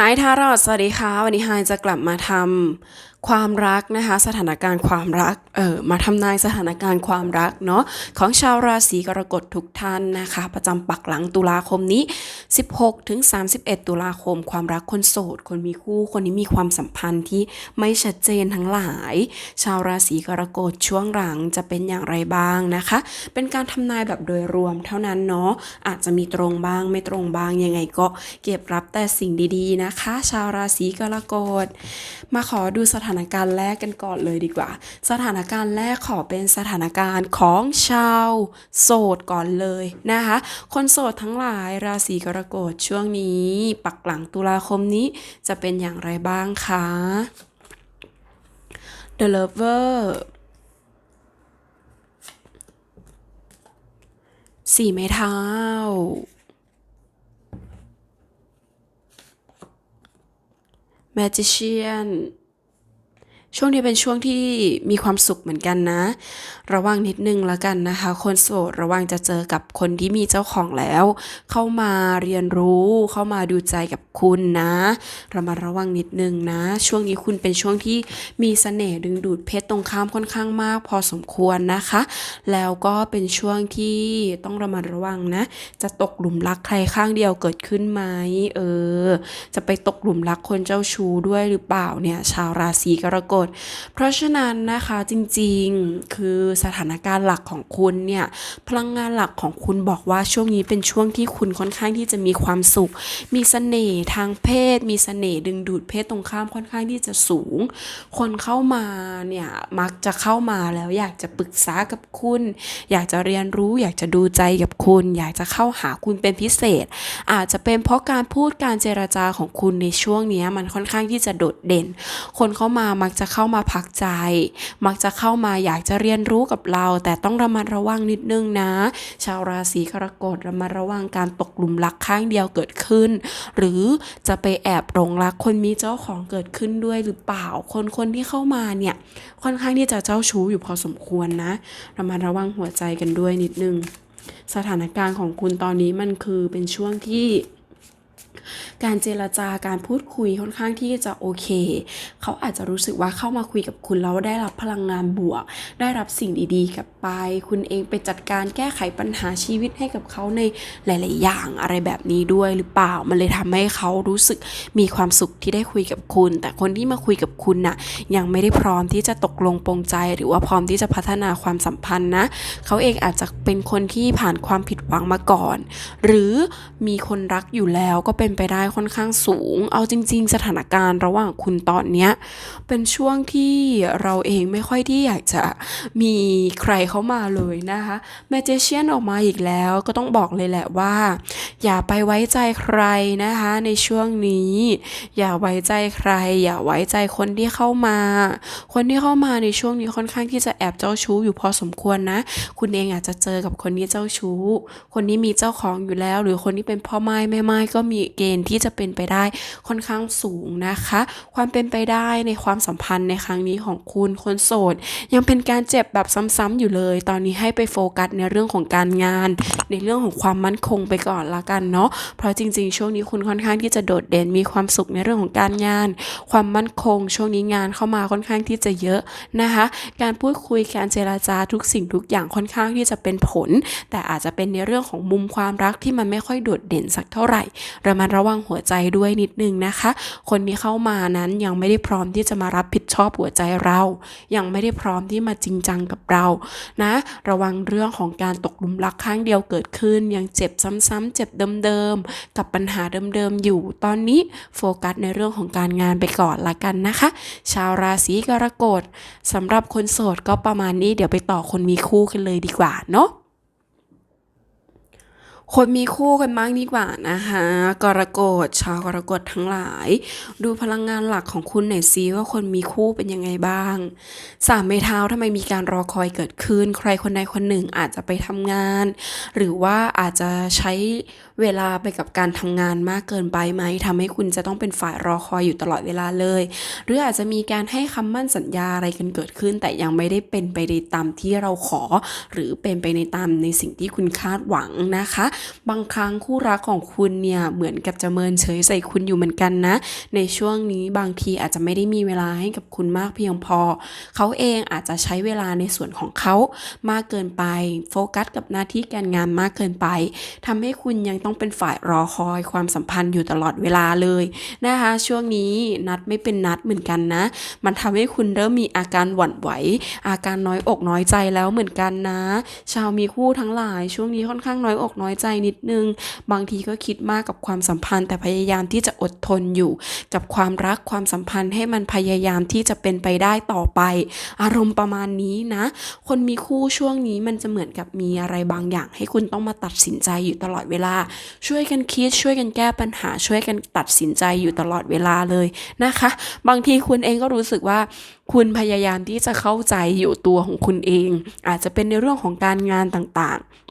หายทารอดสวัสดีค่ะ วันนี้ไฮายจะกลับมาทำ ความรักนะคะ สถานการณ์ความรักเออมาทำนายสถานการณ์ความรักเนาะของชาวราศีกรกฎทุกท่านนะคะ ประจำปักหลังตุลาคมนี้ 16ถึง31 ตุลาคม ความรักคนโสด คนมีคู่คนนี้มีความสัมพันธ์ที่ไม่ชัดเจนทั้งหลาย ชาวราศีกรกฎช่วงหลังจะเป็นอย่างไรบ้างนะคะ เป็นการทำนายแบบโดยรวมเท่านั้นเนาะอาจจะมีตรงบ้างไม่ตรงบ้างยังไงก็เก็บรับแต่สิ่งดีๆนะคะ ชาวราศีกรกฎมาขอดูสถานานการณ์แรกกันก่อนเลยดีกว่า สถานการณ์แรกขอเป็นสถานการณ์ของชาวโสดก่อนเลยนะคะ คนโสดทั้งหลายราศีกรกฎช่วงนี้ ปักหลังตุลาคมนี้จะเป็นอย่างไรบ้างคะ The Lover สี่ไม้เท้า Magician ช่ ช่วงนี้เป็นช่วงที่มีความสุขเหมือนกันนะ ระวังนิดนึงแล้วกันนะคะ คนโสดระวังจะเจอกับคนที่มีเจ้าของแล้ว เข้ามาเรียนรู้เข้ามาดูใจกับคุณนะระมัดระวังนิดนึงนะ ช่วงนี้คุณเป็นช่วงที่มีเสน่ห์ดึงดูดเพศตรงข้ามค่อนข้างมาก พอสมควรนะคะ แล้วก็เป็นช่วงที่ต้องระมัดระวังนะ จะตกหลุมรักใครข้างเดียวเกิดขึ้นไหมเออ จะไปตกหลุมรักคนเจ้าชู้ด้วยหรือเปล่าเนี่ย ชาวราศีกรกฎเพราะฉะนั้นนะคะจริงๆคือสถานการณ์หลักของคุณเนี่ยพลังงานหลักของคุณบอกว่าช่วงนี้เป็นช่วงที่คุณค่อนข้างที่จะมีความสุข มีเสน่ห์ทางเพศ มีเสน่ห์ดึงดูดเพศตรงข้ามค่อนข้างที่จะสูง คนเข้ามาเนี่ยมักจะเข้ามาแล้วอยากจะปรึกษากับคุณ อยากจะเรียนรู้ อยากจะดูใจกับคุณ อยากจะเข้าหาคุณเป็นพิเศษ อาจจะเป็นเพราะการพูดการเจรจาของคุณในช่วงนี้มันค่อนข้างที่จะโดดเด่น คนเข้ามามักจะเข้ามาพักใจ มักจะเข้ามาอยากจะเรียนรู้กับเรา แต่ต้องระมัดระวังนิดนึงนะ ชาวราศีกรกฎระมัดระวังการตกหลุมรักข้างเดียวเกิดขึ้น หรือจะไปแอบหลงรักคนมีเจ้าของเกิดขึ้นด้วยหรือเปล่า คนคนที่เข้ามาเนี่ยค่อนข้างที่จะเจ้าชู้อยู่พอสมควรนะระมัดระวังหัวใจกันด้วยนิดนึง สถานการณ์ของคุณตอนนี้มันคือเป็นช่วงที่ การเจรจาการพูดคุยค่อนข้างที่จะโอเค เขาอาจจะรู้สึกว่าเข้ามาคุยกับคุณแล้วได้รับพลังงานบวก ได้รับสิ่งดีๆกลับไป คุณเองไปจัดการแก้ไขปัญหาชีวิตให้กับเขาในหลาย ๆ อย่างอะไรแบบนี้ด้วยหรือเปล่า มันเลยทำให้เขารู้สึกมีความสุขที่ได้คุยกับคุณ แต่คนที่มาคุยกับคุณน่ะยังไม่ได้พร้อมที่จะตกลงปรงใจ หรือว่าพร้อมที่จะพัฒนาความสัมพันธ์นะ เขาเองอาจจะเป็นคนที่ผ่านความผิดหวังมาก่อน หรือมีคนรักอยู่แล้วก็เป็น็นไปได้ค่อนข้างสูง เอาจริง ๆ สถานการณ์ระหว่างคุณตอนเนี้ยเป็นช่วงที่เราเองไม่ค่อยที่อยากจะมีใครเข้ามาเลยนะคะแมเจเชียนออกมาอีกแล้วก็ต้องบอกเลยแหละว่า อย่าไปไว้ใจใครนะคะในช่วงนี้ อย่าไว้ใจใคร อย่าไว้ใจคนที่เข้ามา คนที่เข้ามาในช่วงนี้ค่อนข้างที่จะแอบเจ้าชู้อยู่พอสมควรนะ คุณเองอาจจะเจอกับคนที่เจ้าชู้ คนที่มีเจ้าของอยู่แล้ว หรือคนที่เป็นพ่อไม้แม่ไม้ก็มีเกณฑ์ที่จะเป็นไปได้ค่อนข้างสูงนะคะ ความเป็นไปได้ในความสัมพันธ์ในครั้งนี้ของคุณคนโสด ยังเป็นการเจ็บแบบซ้ำๆอยู่เลย ตอนนี้ให้ไปโฟกัสในเรื่องของการงาน ในเรื่องของความมั่นคงไปก่อนละกันเนาะเพราะจริง ๆ ช่วงนี้คุณค่อนข้างที่จะโดดเด่นมีความสุขในเรื่องของการงาน ความมั่นคง ช่วงนี้งานเข้ามาค่อนข้างที่จะเยอะนะคะ การพูดคุยการเจราจาทุกสิ่งทุกอย่างค่อนข้างที่จะเป็นผล แต่อาจจะเป็นในเรื่องของมุมความรักที่มันไม่ค่อยโดดเด่นสักเท่าไหร่ระมัดระวังหัวใจด้วยนิดนึงนะคะ คนที่เข้ามานั้นยังไม่ได้พร้อมที่จะมารับผิดชอบหัวใจเรา ยังไม่ได้พร้อมที่มาจริงจังกับเรานะ ระวังเรื่องของการตกหลุมรักข้างเดียวเกิดขึ้น ยังเจ็บซ้ำๆเจ็บเดิมๆกับปัญหาเดิมๆอยู่ ตอนนี้โฟกัสในเรื่องของการงานไปก่อนละกันนะคะ ชาวราศีกรกฎสำหรับคนโสดก็ประมาณนี้เดี๋ยวไปต่อคนมีคู่กันเลยดีกว่าเนาะ คนมีคู่กันบ้างดีกว่านะคะ กรกฎชาวกรกฎทั้งหลาย ดูพลังงานหลักของคุณหน่อยซิว่าคนมีคู่เป็นยังไงบ้างสามเมเท้าทำไมมีการรอคอยเกิดขึ้น ใครคนใดคนหนึ่งอาจจะไปทำงาน หรือว่าอาจจะใช้ เวลาไปกับการทำงานมากเกินไปไหมทำให้คุณจะต้องเป็นฝ่ายรอคอยอยู่ตลอดเวลาเลย หรืออาจจะมีการให้คำมั่นสัญญาอะไรกันเกิดขึ้น แต่ยังไม่ได้เป็นไปในตามที่เราขอ หรือเป็นไปในตามในสิ่งที่คุณคาดหวังนะคะ บางครั้งคู่รักของคุณเนี่ยเหมือนกับจะเมินเฉยใส่คุณอยู่เหมือนกันนะ ในช่วงนี้บางทีอาจจะไม่ได้มีเวลาให้กับคุณมากเพียงพอ เขาเองอาจจะใช้เวลาในส่วนของเขามากเกินไป โฟกัสกับหน้าที่การงานมากเกินไปทำให้คุณยังต้องเป็นฝ่ายรอคอยความสัมพันธ์อยู่ตลอดเวลาเลยนะคะ ช่วงนี้นัดไม่เป็นนัดเหมือนกันนะ มันทำให้คุณเริ่มมีอาการหวั่นไหว อาการน้อยอกน้อยใจแล้วเหมือนกันนะ ชาวมีคู่ทั้งหลาย ช่วงนี้ค่อนข้างน้อยอกน้อยใจนิดนึง บางทีก็คิดมากกับความสัมพันธ์ แต่พยายามที่จะอดทนอยู่ กับความรักความสัมพันธ์ให้มันพยายามที่จะเป็นไปได้ต่อไป อารมณ์ประมาณนี้นะ คนมีคู่ช่วงนี้มันจะเหมือนกับมีอะไรบางอย่าง ให้คุณต้องมาตัดสินใจอยู่ตลอดเวลาช่วยกันคิดช่วยกันแก้ปัญหาช่วยกันตัดสินใจอยู่ตลอดเวลาเลยนะคะ บางทีคุณเองก็รู้สึกว่าคุณพยายามที่จะเข้าใจอยู่ตัวของคุณเอง อาจจะเป็นในเรื่องของการงานต่างๆ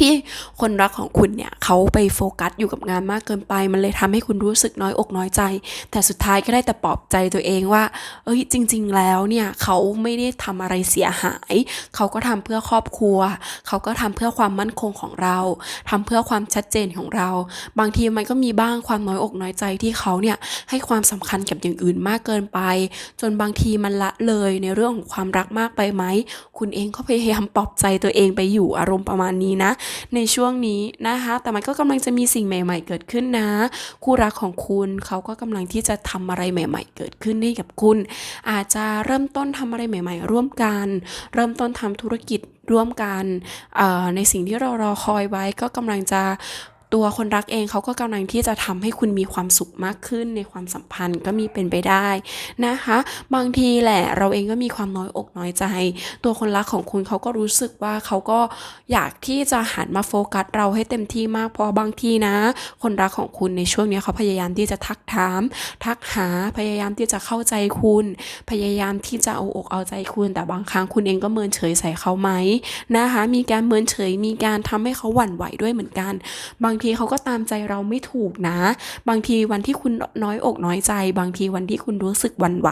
ที่คนรักของคุณเนี่ยเขาไปโฟกัสอยู่กับงานมากเกินไป มันเลยทำให้คุณรู้สึกน้อยอกน้อยใจ แต่สุดท้ายก็ได้แต่ปลอบใจตัวเองว่า เอ้ยจริง ๆ แล้วเนี่ยเขาไม่ได้ทำอะไรเสียหาย เขาก็ทำเพื่อครอบครัว เขาก็ทำเพื่อความมั่นคงของเราทำเพื่อความชัดเจนของเรา บางทีมันก็มีบ้างความน้อยอกน้อยใจที่เขาเนี่ยให้ความสำคัญกับอย่างอื่นมากเกินไป จนบางทีมันละเลยในเรื่องของความรักมากไปไหมคุณเองก็พยายามปลอบใจตัวเองไปอยู่อารมณ์ประมาณนี้นะในช่วงนี้นะคะ แต่มันก็กำลังจะมีสิ่งใหม่ ๆ เกิดขึ้นนะ คู่รักของคุณเขาก็กำลังที่จะทำอะไรใหม่ ๆ เกิดขึ้นให้กับคุณ อาจจะเริ่มต้นทำอะไรใหม่ ๆ ร่วมกัน เริ่มต้นทำธุรกิจร่วมกันในสิ่งที่เรารอคอยไว้ก็กำลังจะ ตัวคนรักเองเขาก็กำลังที่จะทำให้คุณมีความสุขมากขึ้นในความสัมพันธ์ก็มีเป็นไปได้นะคะ บางทีแหละเราเองก็มีความน้อยอกน้อยใจ ตัวคนรักของคุณเขาก็รู้สึกว่าเขาก็อยากที่จะหันมาโฟกัสเราให้เต็มที่มากเพอบางทีนะ คนรักของคุณในช่วงนี้เขาพยายามที่จะทักถาม ทักหาพยายามที่จะเข้าใจคุณ พยายามที่จะเอาอกเอาใจคุณ แต่บางครั้งคุณเองก็เมินเฉยใส่เขาไหมนะคะ มีการเมินเฉยมีการทำให้เขาหวั่นไหวด้วยเหมือนกัน บางทีเขาก็ตามใจเราไม่ถูกนะ บางทีวันที่คุณน้อยอกน้อยใจ บางทีวันที่คุณรู้สึกวันไหว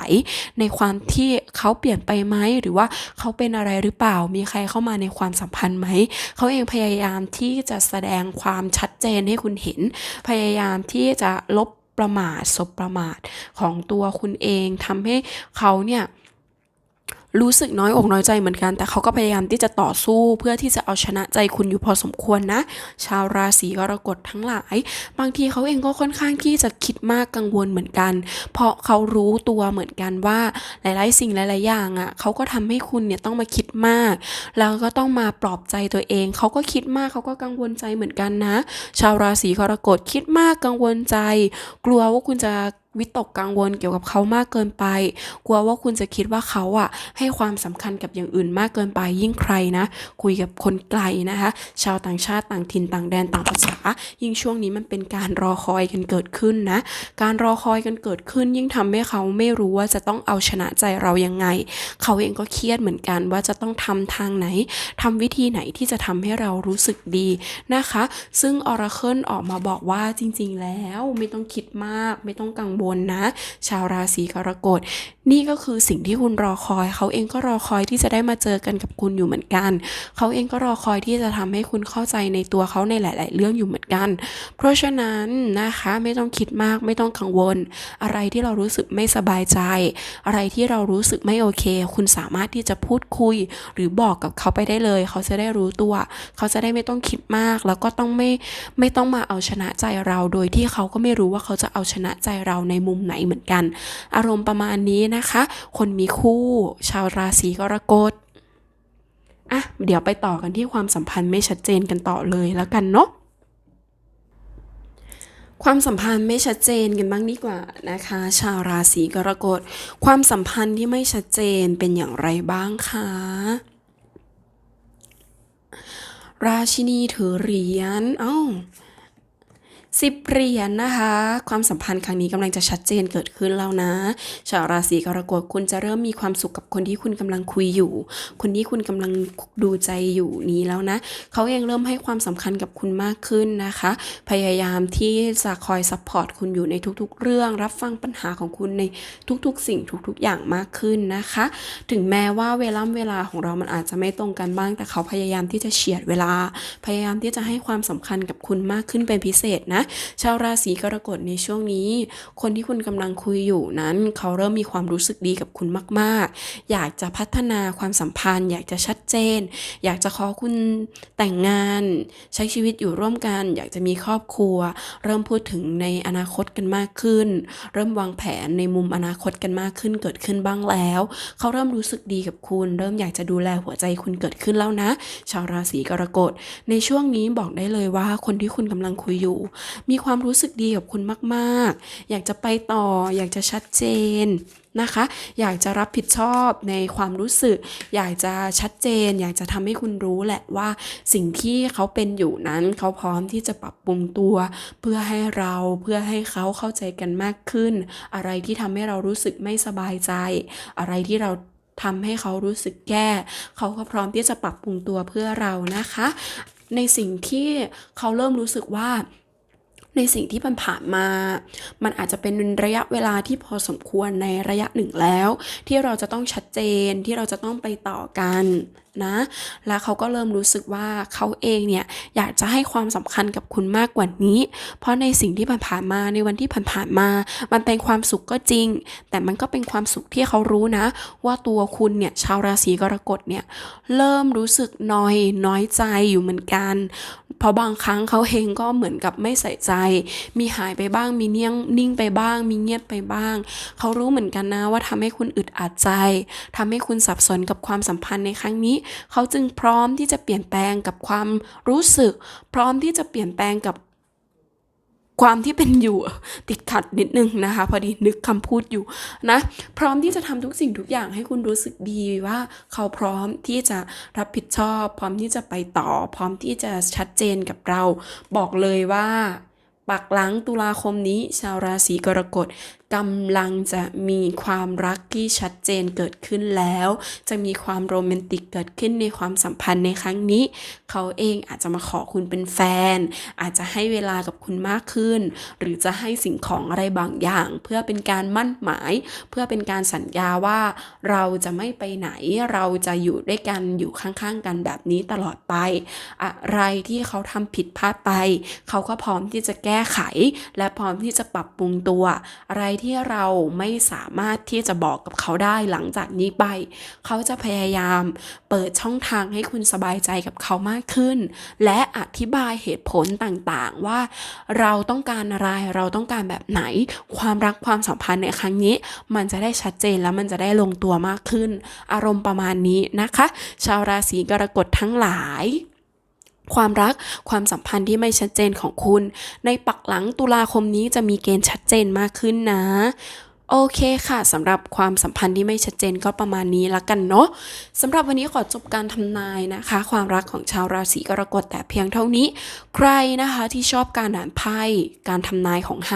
ในความที่เขาเปลี่ยนไปไหมหรือว่าเขาเป็นอะไรหรือเปล่า มีใครเข้ามาในความสัมพันธ์ไหมเขาเองพยายามที่จะแสดงความชัดเจนให้คุณเห็น พยายามที่จะลบประมาทสบประมาทของตัวคุณเองทำให้เขาเนี่ย รู้สึกน้อยอกน้อยใจเหมือนกัน แต่เขาก็พยายามที่จะต่อสู้เพื่อที่จะเอาชนะใจคุณอยู่พอสมควรนะ ชาวราศีกรกฎทั้งหลาย บางทีเขาเองก็ค่อนข้างที่จะคิดมากกังวลเหมือนกัน เพราะเขารู้ตัวเหมือนกันว่าหลาย ๆ สิ่งหลาย ๆ อย่างอะ่ะเขาก็ทำให้คุณเนี่ยต้องมาคิดมาก แล้วก็ต้องมาปลอบใจตัวเอง เขาก็คิดมากเขาก็กังวลใจเหมือนกันนะ ชาวราศีกรกฎคิดมากกังวลใจ กลัวว่าคุณจะ วิตกกังวลเกี่ยวกับเขามากเกินไป กลัวว่าคุณจะคิดว่าเขาอะให้ความสำคัญกับอย่างอื่นมากเกินไป ยิ่งใครนะ คุยกับคนไกลนะคะ ชาวต่างชาติต่างถิ่นต่างแดนต่างภาษา ยิ่งช่วงนี้มันเป็นการรอคอยกันเกิดขึ้นนะ การรอคอยกันเกิดขึ้น ยิ่งทำให้เขาไม่รู้ว่าจะต้องเอาชนะใจเรายังไง เขาเองก็เครียดเหมือนกันว่าจะต้องทำทางไหนทำวิธีไหนที่จะทำให้เรารู้สึกดีนะคะ ซึ่งออราเคิลออกมาบอกว่าจริง ๆ แล้วไม่ต้องคิดมาก ไม่ต้องกังวลนะ ชาวราศีกรกฎ นี่ก็คือสิ่งที่คุณรอคอย เขาเองก็รอคอยที่จะได้มาเจอกันกับคุณอยู่เหมือนกัน เขาเองก็รอคอยที่จะทำให้คุณเข้าใจในตัวเขาในหลาย ๆ เรื่องอยู่เหมือนกัน เพราะฉะนั้นนะคะไม่ต้องคิดมากไม่ต้องกังวล อะไรที่เรารู้สึกไม่สบายใจ อะไรที่เรารู้สึกไม่โอเค คุณสามารถที่จะพูดคุย หรือบอกกับเขาไปได้เลย เขาจะได้รู้ตัว เขาจะได้ไม่ต้องคิดมากแล้วก็ต้องไม่ไม่ต้องมาเอาชนะใจเราโดยที่เขาก็ไม่รู้ว่าเขาจะเอาชนะใจเราในมุมไหนเหมือนกัน อารมณ์ประมาณนี้นะคะ คนมีคู่ชาวราศีกรกฎอะเดี๋ยวไปต่อกันที่ความสัมพันธ์ไม่ชัดเจนกันต่อเลยแล้วกันเนาะความสัมพันธ์ไม่ชัดเจนกันบ้างดีกว่านะคะ ชาวราศีกรกฎความสัมพันธ์ที่ไม่ชัดเจนเป็นอย่างไรบ้างคะราชินีถือเหรียญเอ้า สิบเหรียญนะคะ ความสัมพันธ์ครั้งนี้กำลังจะชัดเจนเกิดขึ้นแล้วนะ ชาวราศีกรกฎคุณจะเริ่มมีความสุขกับคนที่คุณกำลังคุยอยู่ คนที่คุณกำลังดูใจอยู่นี้แล้วนะ เขาเองเริ่มให้ความสำคัญกับคุณมากขึ้นนะคะ พยายามที่จะคอยซัพพอร์ตคุณอยู่ในทุกๆ เรื่อง รับฟังปัญหาของคุณในทุกๆ สิ่งทุกๆ อย่างมากขึ้นนะคะ ถึงแม้ว่าเวลาเวลาของเรามันอาจจะไม่ตรงกันบ้าง แต่เขาพยายามที่จะเฉียดเวลา พยายามที่จะให้ความสำคัญกับคุณมากขึ้นเป็นพิเศษนะชาวราศีกรกฎในช่วงนี้ คนที่คุณกำลังคุยอยู่นั้น เขาเริ่มมีความรู้สึกดีกับคุณมากๆ อยากจะพัฒนาความสัมพันธ์ อยากจะชัดเจน อยากจะขอคุณแต่งงาน ใช้ชีวิตอยู่ร่วมกัน อยากจะมีครอบครัว เริ่มพูดถึงในอนาคตกันมากขึ้น เริ่มวางแผนในมุมอนาคตกันมากขึ้นเกิดขึ้นบ้างแล้ว เขาเริ่มรู้สึกดีกับคุณ เริ่มอยากจะดูแลหัวใจคุณเกิดขึ้นแล้วนะ ชาวราศีกรกฎในช่วงนี้บอกได้เลยว่าคนที่คุณกำลังคุยอยู่มีความรู้สึกดีกับคุณมาก ๆ อยากจะไปต่อ อยากจะชัดเจนนะคะ อยากจะรับผิดชอบในความรู้สึก อยากจะชัดเจน อยากจะทำให้คุณรู้แหละว่าสิ่งที่เขาเป็นอยู่นั้น เขาพร้อมที่จะปรับปรุงตัว เพื่อให้เราเพื่อให้เขาเข้าใจกันมากขึ้น อะไรที่ทำให้เรารู้สึกไม่สบายใจ อะไรที่เราทำให้เขารู้สึกแย่เขาก็พร้อมที่จะปรับปรุงตัวเพื่อเรานะคะ ในสิ่งที่เขาเริ่มรู้สึกว่า ในสิ่งที่มันผ่านมา มันอาจจะเป็นระยะเวลาที่พอสมควรในระยะหนึ่งแล้ว ที่เราจะต้องชัดเจนที่เราจะต้องไปต่อกัน นะ แล้วเขาก็เริ่มรู้สึกว่าเขาเองเนี่ยอยากจะให้ความสำคัญกับคุณมากกว่านี้ เพราะในสิ่งที่ผ่านมาในวันที่ผ่านมา มันเป็นความสุขก็จริง แต่มันก็เป็นความสุขที่เขารู้นะ ว่าตัวคุณเนี่ยชาวราศีกรกฎเนี่ยเริ่มรู้สึกน้อยน้อยใจอยู่เหมือนกัน เพราะบางครั้งเขาเองก็เหมือนกับไม่ใส่ใจ มีหายไปบ้างมีเนียงนิ่งไปบ้าง มีเงียบไปบ้าง เขารู้เหมือนกันนะว่าทำให้คุณอึดอัดใจทำให้คุณสับสนกับความสัมพันธ์ในครั้งนี้เขาจึงพร้อมที่จะเปลี่ยนแปลงกับความรู้สึก พร้อมที่จะเปลี่ยนแปลงกับความที่เป็นอยู่ติดขัดนิดนึงนะคะ พอดีนึกคำพูดอยู่นะ พร้อมที่จะทำทุกสิ่งทุกอย่างให้คุณรู้สึกดีว่าเขาพร้อมที่จะรับผิดชอบ พร้อมที่จะไปต่อ พร้อมที่จะชัดเจนกับเรา บอกเลยว่าปักหลังตุลาคมนี้ชาวราศีกรกฎกำลังจะมีความรักที่ชัดเจนเกิดขึ้นแล้ว จะมีความโรแมนติกเกิดขึ้นในความสัมพันธ์ในครั้งนี้ เขาเองอาจจะมาขอคุณเป็นแฟน อาจจะให้เวลากับคุณมากขึ้น หรือจะให้สิ่งของอะไรบางอย่าง เพื่อเป็นการมั่นหมาย เพื่อเป็นการสัญญาว่าเราจะไม่ไปไหนเราจะอยู่ด้วยกันอยู่ข้างๆกันแบบนี้ตลอดไป อะไรที่เขาทำผิดพลาดไป เขาก็พร้อมที่จะแก้ไข และพร้อมที่จะปรับปรุงตัว อะไรที่เราไม่สามารถที่จะบอกกับเขาได้หลังจากนี้ไป เขาจะพยายามเปิดช่องทางให้คุณสบายใจกับเขามากขึ้น และอธิบายเหตุผลต่างๆ ว่าเราต้องการอะไรเราต้องการแบบไหน ความรักความสัมพันธ์ในครั้งนี้ มันจะได้ชัดเจนแล้วมันจะได้ลงตัวมากขึ้น อารมณ์ประมาณนี้นะคะ ชาวราศีกรกฎทั้งหลาย ความรักความสัมพันธ์ที่ไม่ชัดเจนของคุณ ในปักหลังตุลาคมนี้จะมีเกณฑ์ชัดเจนมากขึ้นนะ โอเคค่ะสำหรับความสัมพันธ์ที่ไม่ชัดเจนก็ประมาณนี้ละกันเนาะสำหรับวันนี้ขอจบการทำนายนะคะ ความรักของชาวราศีกรกฎแต่เพียงเท่านี้ ใครนะคะที่ชอบการอ่านไพ่การทำนายของไฮ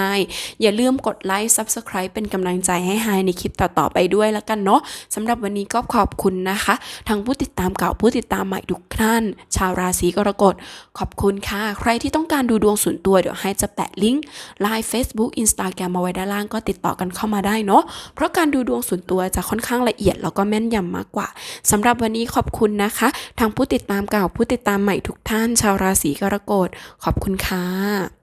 อย่าลืมกดไลค์ Subscribe เป็นกำลังใจให้ไฮในคลิปต่อๆไปด้วยละกันเนาะสำหรับวันนี้ก็ขอบคุณนะคะ ทั้งผู้ติดตามเก่าผู้ติดตามใหม่ทุกท่าน ชาวราศีกรกฎขอบคุณค่ะ ใครที่ต้องการดูดวงส่วนตัวเดี๋ยวไฮจะแปะลิงก์ไลน์ Facebook Instagram มาไว้ด้านล่างก็ติดต่อกันเข้ามาได้เนาะเพราะการดูดวงส่วนตัวจะค่อนข้างละเอียดแล้วก็แม่นยำมากกว่าสำหรับวันนี้ขอบคุณนะคะ ทางผู้ติดตามเก่าผู้ติดตามใหม่ทุกท่าน ชาวราศีกรกฎขอบคุณค่ะ